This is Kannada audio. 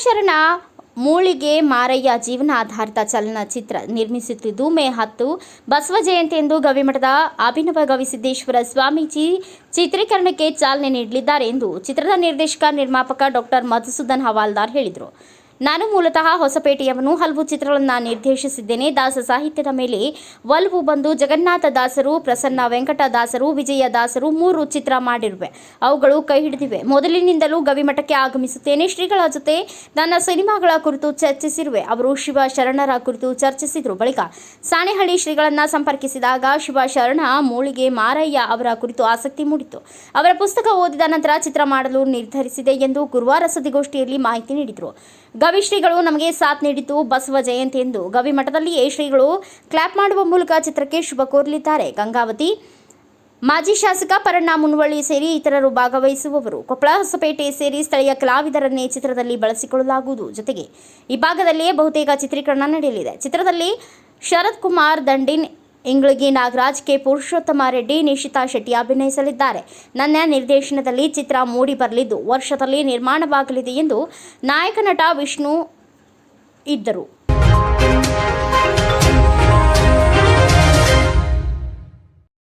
ಶಿವಶರಣ ಮೂಳಿಗೆ ಮಾರಯ್ಯ ಜೀವನಾಧಾರಿತ ಚಲನಚಿತ್ರ ನಿರ್ಮಿಸುತ್ತಿದ್ದು, ಮೇ ಹತ್ತು ಬಸವ ಜಯಂತಿಯಂದು ಗವಿಮಠದ ಅಭಿನವ ಗವಿಸಿದ್ದೇಶ್ವರ ಸ್ವಾಮೀಜಿ ಚಿತ್ರೀಕರಣಕ್ಕೆ ಚಾಲನೆ ನೀಡಲಿದ್ದಾರೆ ಎಂದು ಚಿತ್ರದ ನಿರ್ದೇಶಕ, ನಿರ್ಮಾಪಕ ಡಾಕ್ಟರ್ ಮಧುಸೂದನ್ ಹವಾಲ್ದಾರ್ ಹೇಳಿದರು. ನಾನು ಮೂಲತಃ ಹೊಸಪೇಟೆಯವನು. ಹಲವು ಚಿತ್ರಗಳನ್ನು ನಿರ್ದೇಶಿಸಿದ್ದೇನೆ. ದಾಸ ಸಾಹಿತ್ಯದ ಮೇಲೆ ವಲ್ವು ಬಂದು ಜಗನ್ನಾಥ ದಾಸರು, ಪ್ರಸನ್ನ ವೆಂಕಟ ದಾಸರು, ವಿಜಯ ದಾಸರು ಮೂರು ಚಿತ್ರ ಮಾಡಿರುವೆ. ಅವುಗಳು ಕೈ ಹಿಡಿದಿವೆ. ಮೊದಲಿನಿಂದಲೂ ಗವಿಮಠಕ್ಕೆ ಆಗಮಿಸುತ್ತೇನೆ. ಶ್ರೀಗಳ ಜೊತೆ ನನ್ನ ಸಿನಿಮಾಗಳ ಕುರಿತು ಚರ್ಚಿಸಿರುವೆ. ಅವರು ಶಿವ ಶರಣರ ಕುರಿತು ಚರ್ಚಿಸಿದರು. ಬಳಿಕ ಸಾಣೆಹಳ್ಳಿ ಶ್ರೀಗಳನ್ನು ಸಂಪರ್ಕಿಸಿದಾಗ ಶಿವ ಶರಣ ಮೂಳಿಗೆ ಮಾರಯ್ಯ ಅವರ ಕುರಿತು ಆಸಕ್ತಿ ಮೂಡಿತು. ಅವರ ಪುಸ್ತಕ ಓದಿದ ನಂತರ ಚಿತ್ರ ಮಾಡಲು ನಿರ್ಧರಿಸಿದೆ ಎಂದು ಗುರುವಾರ ಸುದ್ದಿಗೋಷ್ಠಿಯಲ್ಲಿ ಮಾಹಿತಿ ನೀಡಿದರು. ಗವಿ ಶ್ರೀಗಳು ನಮಗೆ ಸಾಥ್ ನೀಡಿತು. ಬಸವ ಜಯಂತಿ ಎಂದು ಗವಿ ಮಠದಲ್ಲಿಯೇ ಶ್ರೀಗಳು ಕ್ಲಾಪ್ ಮಾಡುವ ಮೂಲಕ ಚಿತ್ರಕ್ಕೆ ಶುಭ ಕೋರಲಿದ್ದಾರೆ. ಗಂಗಾವತಿ ಮಾಜಿ ಶಾಸಕ ಪರಣ್ಣ ಮುನ್ವಳ್ಳಿ ಸೇರಿ ಇತರರು ಭಾಗವಹಿಸುವವರು. ಕೊಪ್ಪಳ ಹೊಸಪೇಟೆ ಸೇರಿ ಸ್ಥಳೀಯ ಕಲಾವಿದರನ್ನೇ ಚಿತ್ರದಲ್ಲಿ ಬಳಸಿಕೊಳ್ಳಲಾಗುವುದು. ಜೊತೆಗೆ ಈ ಭಾಗದಲ್ಲಿಯೇ ಬಹುತೇಕ ಚಿತ್ರೀಕರಣ ನಡೆಯಲಿದೆ. ಚಿತ್ರದಲ್ಲಿ ಶರತ್ ಕುಮಾರ್ ದಂಡಿನ್ ಇಂಗ್ಳಗಿ ನಾಗರಾಜ್ ಕೆ. ಪುರುಷೋತ್ತಮ ರೆಡ್ಡಿ, ನಿಶಿತಾ ಶೆಟ್ಟಿ ಅಭಿನಯಿಸಲಿದ್ದಾರೆ. ನನ್ನ ನಿರ್ದೇಶನದಲ್ಲಿ ಚಿತ್ರ ಮೂಡಿ ಬರಲಿದ್ದು, ವರ್ಷದಲ್ಲಿ ನಿರ್ಮಾಣವಾಗಲಿದೆ ಎಂದು ನಾಯಕ ನಟ ವಿಷ್ಣು ಇದ್ದರು.